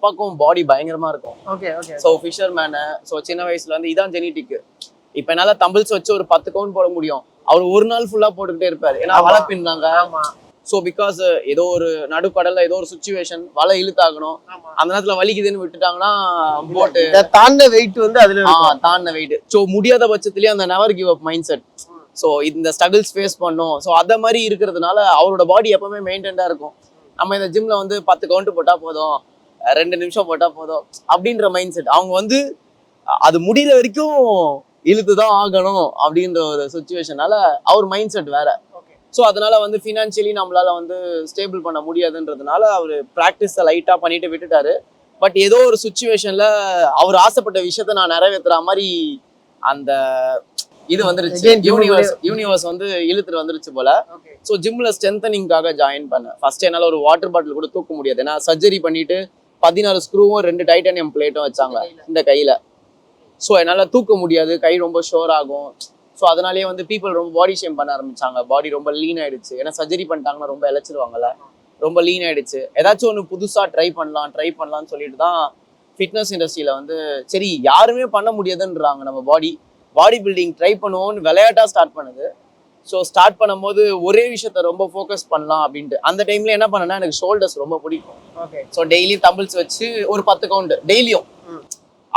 அப்பாக்கும் body பயங்கரமா இருக்கும். Okay okay so fisherman so சின்ன வயசுல வந்து இதான் ஜெனிட்டிக் இப்போ என்னால தம்பிள்ஸ் வச்சு ஒரு பத்து கவுண்ட் போட முடியும். அவர் ஒரு நாள் ஃபுல்லா போட்டுக்கிட்டே இருப்பாரு. ஏன்னா. வலை பின்னாங்க ஸோ பிகாஸ் ஏதோ ஒரு நடுக்கடல்ல ஏதோ ஒரு சுச்சுவேஷன் வலை இழுத்தாகணும். அந்த நேரத்துல வலிக்குதுன்னு விட்டுட்டாங்கன்னா போட்டு தாண்ட வெயிட் வந்து அதுல தாண்டின வெயிட் ஸோ முடியாத பட்சத்துலயே அந்த never give up mindset so இந்த ஸ்ட்ரகிள்ஸ் ஃபேஸ் பண்ணும். ஸோ அத மாதிரி இருக்கிறதுனால அவரோட பாடி எப்பவுமே மெயின்டைன்டா இருக்கும். நம்ம இந்த ஜிம்ல வந்து பத்து கவுண்ட் போட்டா போதும். ரெண்டு நிமிஷம் போட்டா போதும் அப்படின்ற மைண்ட் செட் அவங்க வந்து அது முடியிற வரைக்கும் இழுத்து தான் ஆகணும் அப்படின்ற ஒரு சுச்சுவேஷனால அவர் மைண்ட் செட் வேற ஸோ அதனால வந்து ஃபினான்ஷியலி நம்மளால வந்து ஸ்டேபிள் பண்ண முடியாதுன்றதுனால அவர் ப்ராக்டிஸை லைட்டாக பண்ணிட்டு விட்டுட்டாரு. பட் ஏதோ ஒரு சுச்சுவேஷன்ல அவர் ஆசைப்பட்ட விஷயத்த நான் நிறைவேற்றுற மாதிரி அந்த இது வந்துருச்சு. யூனிவர்ஸ் யூனிவர்ஸ் வந்து இழுத்துட்டு வந்துருச்சு போல. ஸோ ஜிம்ல ஸ்ட்ரென்தனிங்காக ஜாயின் பண்ணேன். ஃபர்ஸ்ட் என்னால ஒரு வாட்டர் பாட்டில் கூட தூக்க முடியாது. ஏன்னா சர்ஜரி பண்ணிட்டு பதினாறு ஸ்க்ரூவும் ரெண்டு டைட்டானியம் பிளேட்டும் வச்சாங்க இந்த கையில். ஸோ என்னால தூக்க முடியாது. கை ரொம்ப ஷோர் ஆகும். ஸோ அதனாலேயே வந்து பீப்புள் ரொம்ப பாடி ஷேம் பண்ண ஆரம்பிச்சாங்க. பாடி ரொம்ப லீன் ஆயிடுச்சு. ஏன்னா சர்ஜரி பண்ணிட்டாங்கன்னா ரொம்ப இழைச்சிருவாங்கல்ல ரொம்ப லீன் ஆயிடுச்சு. ஏதாச்சும் ஒன்று புதுசா ட்ரை பண்ணலாம் ட்ரை பண்ணலாம்னு சொல்லிட்டு தான் ஃபிட்னஸ் இண்டஸ்ட்ரியில வந்து சரி யாருமே பண்ண முடியாதுன்றாங்க நம்ம பாடி பாடி பில்டிங் ட்ரை பண்ணுவோம்னு விளையாட்டா ஸ்டார்ட் பண்ணுது. ஸோ ஸ்டார்ட் பண்ணும்போது ஒரே விஷயத்த ரொம்ப ஃபோக்கஸ் பண்ணலாம் அப்படின்ட்டு. அந்த டைம்ல என்ன பண்ணேன்னா எனக்கு ஷோல்டர்ஸ் ரொம்ப பிடிக்கும். ஓகே ஸோ டெய்லி தம்பிள்ஸ் வச்சு ஒரு பத்து கவுண்ட் டெய்லியும்.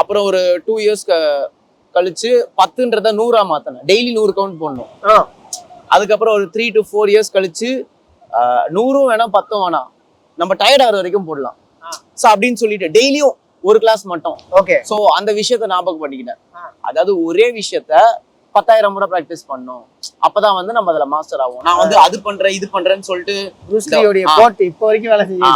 அப்புறம் ஒரு டூ இயர்ஸ் கழிச்சு பத்துன்றத நூறா மாத்தினேன். டெய்லி நூறு கவுண்ட் போடணும். அதுக்கப்புறம் ஒரு த்ரீ டு ஃபோர் இயர்ஸ் கழிச்சு நூறும் வேணாம் பத்தும் வேணாம். நம்ம டயர்ட் ஆகிற வரைக்கும் போடலாம். ஸோ அப்படின்னு சொல்லிட்டு டெய்லியும் ஒரு கிளாஸ் மட்டும். ஓகே ஸோ அந்த விஷயத்த ஞாபகம் பண்ணிக்கிட்டேன். அதாவது ஒரே விஷயத்த பத்தாயிரம் முறை ப்ராக்டிஸ் பண்ணணும் அப்பதான் வந்து நம்ம அதுல மாஸ்டர் ஆகும் நான் வந்து அது பண்றேன் இது பண்றேன்னு சொல்லிட்டு ப்ரூஸ்லியோடைய. கோட் இப்போ வரைக்கும் வேலை செஞ்சு